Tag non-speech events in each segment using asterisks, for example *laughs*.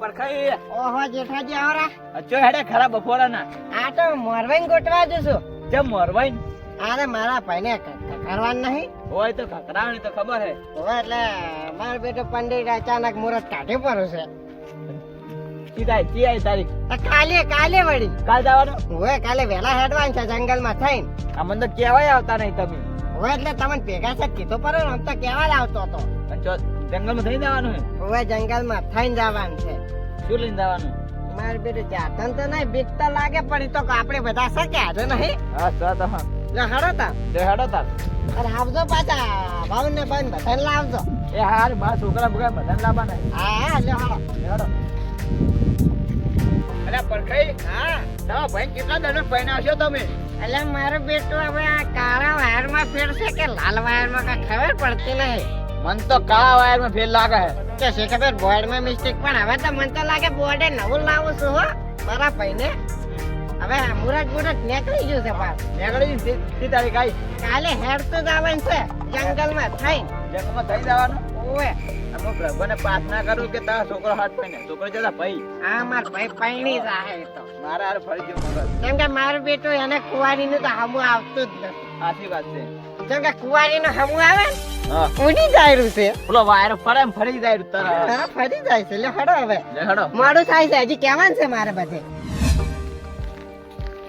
પરખાઈ ઓહો જેઠાજી આવરા અચ્છો હેડે ખરા બપોરાના? આ તો મોરવાઈને ગોઠવા જશું. જેમ મોરવાઈ અરે મારા ભાઈને કરવાનું નહીં. હોય તો ખકરાવાની તો ખબર હે. હવે એટલે મારો બેટો પંડિત અચાનક મુહૂર્ત કાઢી પડ્યું છે. સીધા કી આવી તારીખ કાલે કાલે વળી. કાલ જવાનું? હવે કાલે વેલા હેડવાન છે જંગલમાં થઈને. આ મને તો કહેવાય આવતા નહીં તમે. હવે એટલે તમને ભેગા છે કીધો પર આમ તો કેવા લાવતો હતો જંગલમાં થઈ જવાનું હવે જંગલમાં થઈને જવાનું છે. શું લઈને જવાનું? મારે બેટું જાતન તો નહીં બીક તો લાગે પણ તો આપણે બધા શક્યા છે નહીં હા? તો તો હા. હડો તા. લે હાડો તા. અરે આવજો પાછા ભાવન ને ભાઈ બધાને લાવજો. એ હાર બા છોકરા બગા બધાને લાવવાના હે. હા લે હડો. હાડો. અરે પરખાઈ હા. તો ભાઈ કેટલા દરમિયાન પહેણાવશો તમે? એટલે મારું બેટું હવે આ કાળા વાયરમાં ફેરશે કે લાલ વાયરમાં કઈ ખબર પડતી નહીં. મન તો કાળા વાયરમાં ફેલ લાગે છે. કે છે બોર્ડ બોર્ડમાં મિસ્ટેક પણ હવે તો મને તો લાગે બોર્ડે નવું લાવું છું હો મારા ભાઈને. હવે મુરત મુરત નીકળી ગયું છે પાસ નીકળી તી તારી આવી? કાલે હેડ તો જવાનું છે જંગલમાં થઈ જંગલમાં થઈ જવાનું? ઓવે. હું પ્રભુને પ્રાર્થના કરું કે તારા છોકરો હાથ પાઈને છોકરો જતા ભાઈ? આ માર ભાઈ પૈણી જાહે તો. મારા હાર ફરી ગયું મગજ કેમ કે મારું બેટું એને કુવારીનું તો હમું આવતું જ નથી. સાચી વાત છે. જેમ કે કુવારીનું હમું આવે ને હા ઉડી જાય રહ્યું છે. ઓલો વાયર ફરે ફરી જાય તરત. હા ફરી જાય છે. લે હડો હવે. લે હડો મારું થાય છે. હજી કેવાન છે મારે બધે.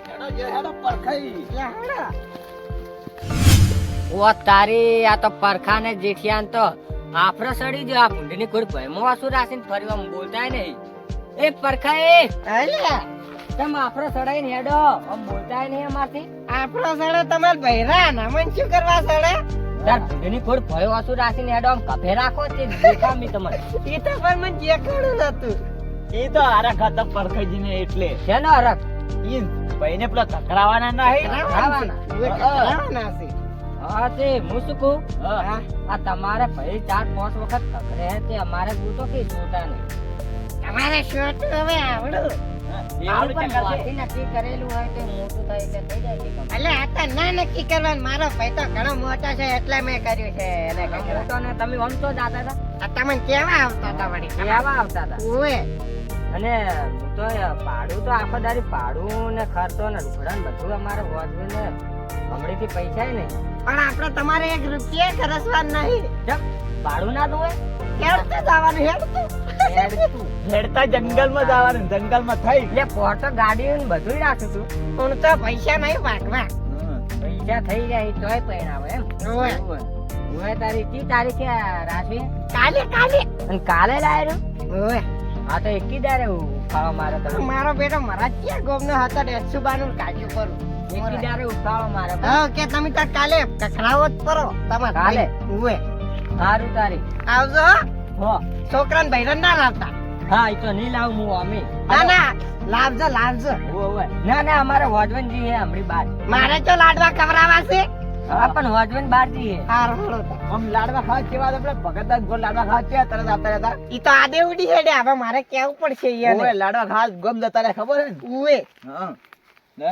હેડો જે હેડો પરખાઈ. લે હડો. ઓ તારી આ તો પરખાને જેઠિયાન તો આફરો સડી જો આ ભૂંડની કોઈ ભયમો વાસુ રાખીને ફરી આમ બોલતાય નહીં. એ પરખા એ. અલ્યા તમે આફરો સડાઈને હેડો. આમ બોલતાય નહીં અમારથી. આફરો સડે તમાર ભૈરા ના મન શું કરવા સડે? તાર ભૂંડની કોઈ ભય વાસુ રાખીને હેડો આમ કફે રાખો તે દેખામી તમને. એ તો પણ મને જે કરું નતું. એ તો આરા ખાતા પરખાઈજીને એટલે. શેનો હરખ ઈ ભાઈને પેલા કકરાવાના નહીં. કરાવવાના છે. છે. હા તે હું શું કહું? હા. હા. આ તમારે ભાઈ ચાર પાંચ વખત કકરે તે અમારે ગૂંટો કે જોતા નહીં તમારે શું હવે આવડું. અને તો ભાડું તો આખો દાડી ભાડું ને ખર્ચો ને રૂપડા ને બધું અમારે વોજવી ને હમણાંથી પૈસા નહીં. પણ આપણે તમારે એક રૂપિયા ખરસવાનું નહીં. ચમ ભાડું ના દોય હેડતું જવાનું હેડતું હેડતા જંગલમાં જવાનું જંગલમાં થઈ. એટલે ફોટો ગાડી ને બધું રાખું તું હું તો પૈસા નહીં વાગવા પૈસા થઈ જાય તોય પહેણાવે એમ. હું તારી તારીખે રાખવી કાલે કાલે. અને કાલે ઉવે હા તો એકી દારે ઉફાળો મારો મારો બેટો મારા ક્યાં ગોમનો હતો ડેસુબાનું કાજુ કરું. એકી દારે મારે હા કે તમે તાર કાલે કખરાવો જ કરો તમારે કાલે? ઉવે. સારું તારી. આવજો હો. છોકરાને બૈરન ના લાવતા. હા એ તો નહીં લાવું હું અમે. ના ના. લાવજો લાવજો. ના ના અમારે વોજવનજી હે હમણી બાર. મારે તો લાડવા ખવડાવવા છે. હા. પણ વોજવન બાર જી હે. હારું હાલો તો. લાડવા ખાવા કેવા આપણે ભગત ગોળ લાડવા ખાવા કેવા તરત આવતા હતા ઈ તો આદે ઉડી હેડે. હવે મારે કેવું પડશે યાર લાડવા ખાવા ગમ જતા રહે ખબર હે ઉવે. હા. લે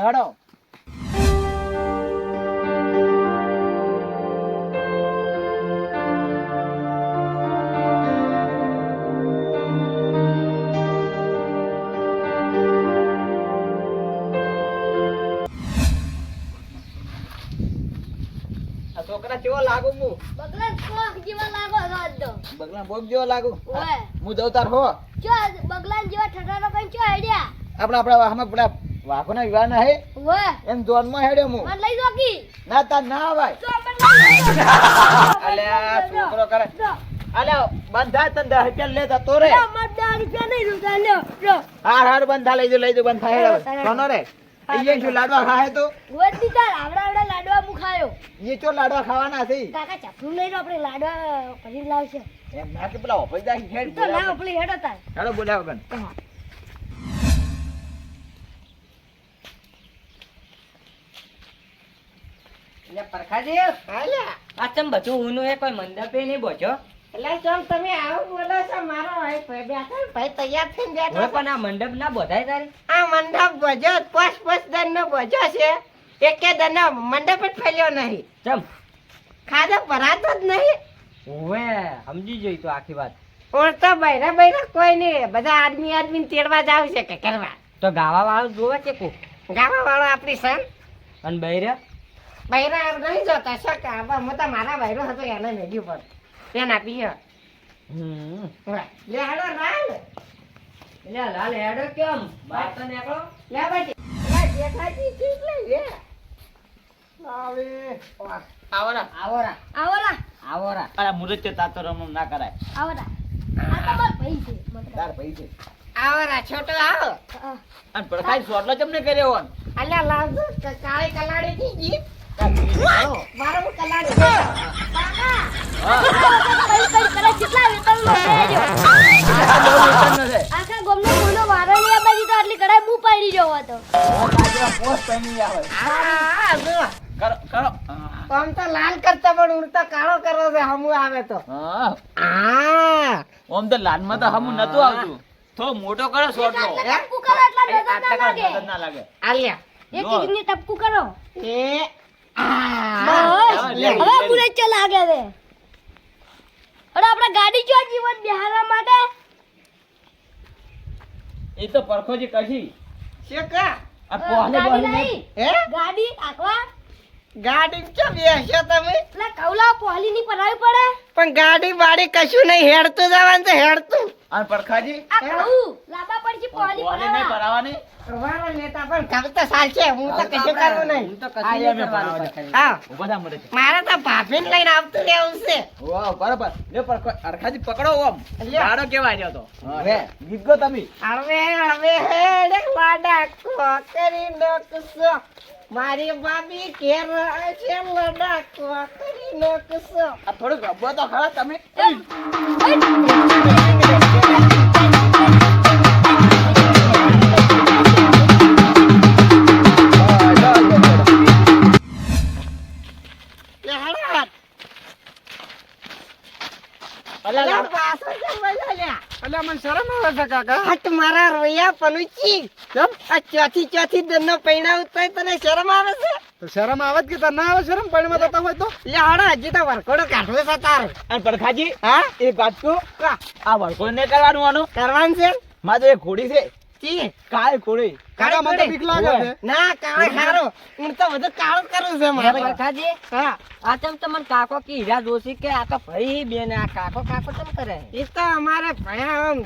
છોકરા કેવો લાગુ હું બગલા કોક જેવા લાગો રોજ બગલા બોગ જેવો લાગુ? હું જઉં તાર હો. જો બગલા જેવા ઠઠારો કઈ ચો હેડ્યા? આપડા આપડા વાહમાં પેલા વાઘોના વિવાહ ના હે? એમ એમ જોનમાં હેડ્યો હું મને લઈ દો કી. ના તાર ના આવાય. *laughs* અલ્યા છોકરો કરે. અલ્યા બંધા તન દસ રૂપિયા લે જતો રે. લો મત દા રૂપિયા નહીં રૂપિયા લ્યો હાર હાર બંધા લઈ જો લઈ જો બંધા હેડો. કોનો રે. એ શું લાડવા ખાય તો? દી તાર આવડા આવડા લાડવા મુખાયો એ ચો લાડવા ખાવાના છે? કાકા ચપલું લઈ લો આપણે લાડવા પછી લાવશે. એમ ના કે પેલા ઓફિસ જાય હેડ તો લાવ પેલી હેડો તાર હેડો બોલાવો કન એટલે પરખાજી. હાલ્યા. આ ચમ બધું ઊનું એ કોઈ મંડપે નહીં બોજો? એટલે ચમ તમે આવો બોલો ભાઈ ભાઈ બેઠો ને, ભાઈ તૈયાર થઈને બેઠો પણ આ મંડપ ના બોધાય તારી? આ મંડપ ભજો પાંચ પાંચ દન નો ભજો છે. એકે દન મંડપ જ ફેલ્યો નહીં. ચમ. ખાધો ભરાતો જ નહીં. ઓવે સમજી જોઈ તો આખી વાત. ઓળતા બૈરા બૈરા કોઈ નહીં. બધા આદમી આદમી તેડવા જાવ છે કે કરવા. તો ગાવા વાળો જોવે છે કો ગાવા વાળો આપણી સન. અને બૈરે? બૈરા નહીં જોતા. શક મોટા મારા બૈરો હતો એને મેળ્યું પણ. તેને આપી. હમ. લે લાલ લાલ હેડો કેમ? બહાર તો નીકળો. લે બાટી લે જેઠાજી ચીજ લઈ લે આવે આવરા. આવોરા. આવોલા આવોરા. અરે મુરત તાતો રમ ના કરાય. આવોલા આ તો માર ભાઈ છે તાર ભાઈ છે. આવો રા છોટો આવો. અને પડખાઈ સોટલો ચમ કર્યો અલ્યા લાવજો ક- કાળી કલાડી ગીત આ જો ચો આપણે ગાડી જો જીવન બિહારવા માટે એ તો પરખોજી જે કહી કા આ બોલી નહીં હે? ગાડી આખવા ગાડી ચો બેસ્યો તમે? પેલા કૌલા પોહલી ની પડે. પણ ગાડી બાડી કશું નહીં હેડતું જવાનું હેડતું. અને પડખાજી લાંબા પણ તો હું તો કશું કરવું નહીં. હું તો કશું નહીં. હા. મરે છે મારે તો ભાભીને લઈને આવતું રહેવું છે. વાહ બરાબર. લે પરખો અરખાજી પકડો ઓમ. કેવા રહ્યો તો હવે ગીત ગો તમે. હવે હવે હેડ લાડા કોકરી નકસો મારી બાબી કેર છે લડા કોકરી નકસો આ થોડુંક ગબ્બો તો ખરા તમે. છે કાકા? હટ મારા રોયા પનુચી. આ ચોથી ચોથી દરનો પૈણા ઉતરે તને શરમ આવે છે? તો શરમ આવે કે તને આવે શરમ? પણ થતા હોય તો? લે હડો હજી તો વરકોડો કાઢવો છે તાર. અને પડખાજી હા? એક વાત કહું? કા આ વળકો ને કરવાનું આનું? કરવાનું છે? મારે એક ઘોડી છે. કી? કાય ઘોડી કાળા મને બીક લાગે છે. ના કાળો ખારો હું તો બધું કાળું કરું છે મારે પરખાજી હા. આ ચમ તમને કાકો કે હીરા જોશી કે આ તો ભાઈ બેન આ કાકો કાકો ચમ કરે. એ તો અમારે ભયા આમ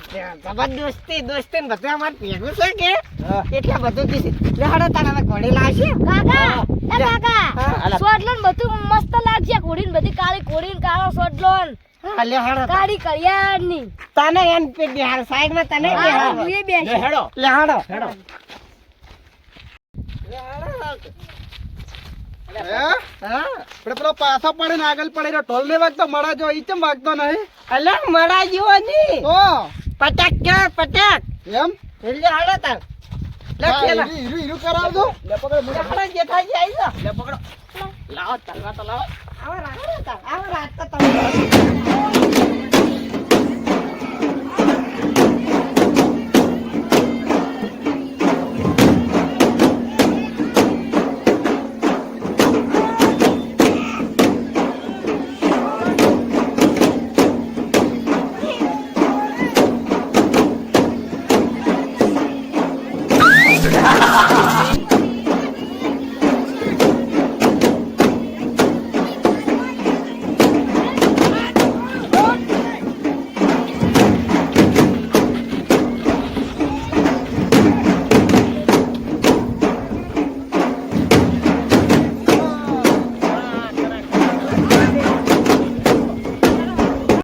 જબરદસ્તી દોસ્તી ને બધું અમારે ભેગું છે કે. એટલે બધું કીધું હવે ઘોડી લાવશે. કાકા એ કાકા. બધું મસ્ત લાગશે. ઘોડી ને બધી કાળી ઘોડી ને કાળો સોટલો ને હા લે હડો. ગાડી કરિયારની તને એમ પે બિહાર સાઈડમાં તને બિહાર હું એ લે બેસી હેડો. લે હડો. હેડો. લે હડો. હે? હા પેલો પાછો પડે ને આગળ પડે ઢોલ ને વાગતો મળા જો ઈ ચમ વાગતો નહીં? અલે મરા જેવો ની તો? પટક કે પટક એમ? એટલે હડો તાર. લે ખેલા. હીરું હીરું કરાવજો. લે પકડ લે હડો જેઠાજી આવી જાઓ લે પકડો. લાવો તલવા તો લાવો. આવો રાત. આવો રાત તો તમે.